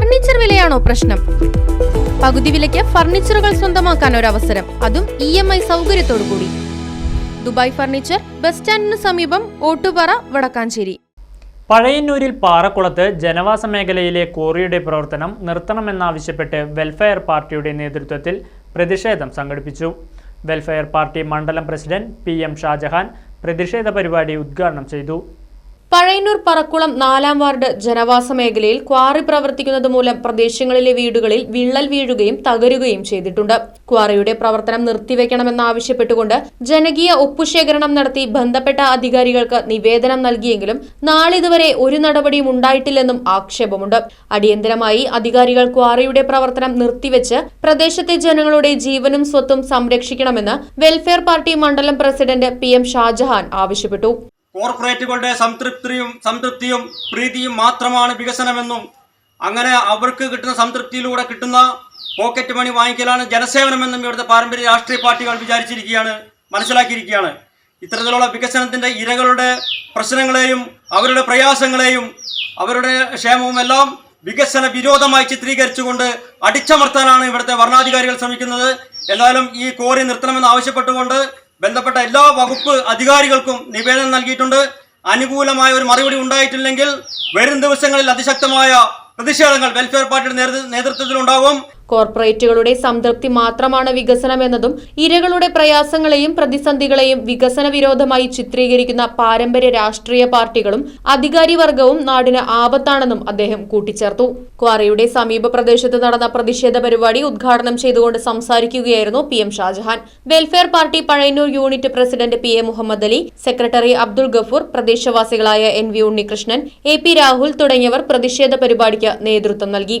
Furniture വിലയാണോ പ്രശ്നം? പകുതി വിലയ്ക്ക് ഫർണിച്ചറുകൾ സ്വന്തമാക്കാൻ ഒരു അവസരം അതും ഇ എം ഐ സൗകര്യത്തോടു കൂടി ദുബായ് ഫർണിച്ചർ ബസ് സ്റ്റാൻഡിന് സമീപം ഓട്ടുപാറ വടക്കാഞ്ചേരി. പഴയന്നൂരിൽ പാറക്കുളത്ത് ജനവാസ മേഖലയിലെ കോറിയുടെ പ്രവർത്തനം നിർത്തണമെന്നാവശ്യപ്പെട്ട് വെൽഫെയർ പാർട്ടിയുടെ നേതൃത്വത്തിൽ പ്രതിഷേധം സംഘടിപ്പിച്ചു. വെൽഫെയർ പാർട്ടി മണ്ഡലം പ്രസിഡന്റ് പി എം ഷാജഹാൻ പ്രതിഷേധ പരിപാടി ഉദ്ഘാടനം ചെയ്തു. പഴയന്നൂർ പറക്കുളം നാലാം വാർഡ് ജനവാസ മേഖലയിൽ ക്വാറി പ്രവർത്തിക്കുന്നത് മൂലം പ്രദേശങ്ങളിലെ വീടുകളിൽ വിള്ളൽ വീഴുകയും തകരുകയും ചെയ്തിട്ടുണ്ട്. ക്വാറിയുടെ പ്രവർത്തനം നിർത്തിവെക്കണമെന്നാവശ്യപ്പെട്ടുകൊണ്ട് ജനകീയ ഒപ്പുശേഖരണം നടത്തി ബന്ധപ്പെട്ട അധികാരികൾക്ക് നിവേദനം നൽകിയെങ്കിലും നാളിതുവരെ ഒരു നടപടിയും ഉണ്ടായിട്ടില്ലെന്നും ആക്ഷേപമുണ്ട്. അടിയന്തരമായി അധികാരികൾ ക്വാറിയുടെ പ്രവർത്തനം നിർത്തിവെച്ച് പ്രദേശത്തെ ജനങ്ങളുടെ ജീവനും സ്വത്തും സംരക്ഷിക്കണമെന്ന് വെൽഫെയർ പാർട്ടി മണ്ഡലം പ്രസിഡന്റ് പി എം ഷാജഹാൻ ആവശ്യപ്പെട്ടു. കോർപ്പറേറ്റുകളുടെ സംതൃപ്തിയും സംതൃപ്തിയും പ്രീതിയും മാത്രമാണ് വികസനമെന്നും അങ്ങനെ അവർക്ക് കിട്ടുന്ന സംതൃപ്തിയിലൂടെ കിട്ടുന്ന പോക്കറ്റ് മണി വാങ്ങിക്കലാണ് ജനസേവനമെന്നും ഇവിടുത്തെ പാരമ്പര്യ രാഷ്ട്രീയ പാർട്ടികൾ വിചാരിച്ചിരിക്കുകയാണ് മനസ്സിലാക്കിയിരിക്കുകയാണ്. ഇത്തരത്തിലുള്ള വികസനത്തിന്റെ ഇരകളുടെ പ്രശ്നങ്ങളെയും അവരുടെ പ്രയാസങ്ങളെയും അവരുടെ ക്ഷേമവും എല്ലാം വികസന വിരോധമായി ചിത്രീകരിച്ചുകൊണ്ട് അടിച്ചമർത്താനാണ് ഇവിടുത്തെ ഭരണാധികാരികൾ ശ്രമിക്കുന്നത്. എന്നാലും ഈ കോറി നിർത്തണമെന്ന് ആവശ്യപ്പെട്ടുകൊണ്ട് ബന്ധപ്പെട്ട എല്ലാ വകുപ്പ് അധികാരികൾക്കും നിവേദനം നൽകിയിട്ടുണ്ട്. അനുകൂലമായ ഒരു മറുപടി ഉണ്ടായിട്ടില്ലെങ്കിൽ വരും ദിവസങ്ങളിൽ അതിശക്തമായ പ്രതിഷേധങ്ങൾ വെൽഫെയർ പാർട്ടിയുടെ നേതൃത്വത്തിൽ നേതൃത്വത്തിലുണ്ടാകും കോർപ്പറേറ്റുകളുടെ സംതൃപ്തി മാത്രമാണ് വികസനമെന്നതും ഇരകളുടെ പ്രയാസങ്ങളെയും പ്രതിസന്ധികളെയും വികസന വിരോധമായി ചിത്രീകരിക്കുന്ന പാരമ്പര്യ രാഷ്ട്രീയ പാർട്ടികളും അധികാരി വർഗവും നാടിന് ആപത്താണെന്നും അദ്ദേഹം കൂട്ടിച്ചേർത്തു. ക്വാറിയുടെ സമീപ പ്രദേശത്ത് നടന്ന പ്രതിഷേധ പരിപാടി ഉദ്ഘാടനം ചെയ്തുകൊണ്ട് സംസാരിക്കുകയായിരുന്നു P M Shajahan. Welfare party Pazhayannur unit president P A Muhammad Ali secretary Abdul Gafoor പ്രദേശവാസികളായ N V Unnikrishnan A P Rahul തുടങ്ങിയവർ പ്രതിഷേധ പരിപാടിക്ക് നേതൃത്വം നൽകി.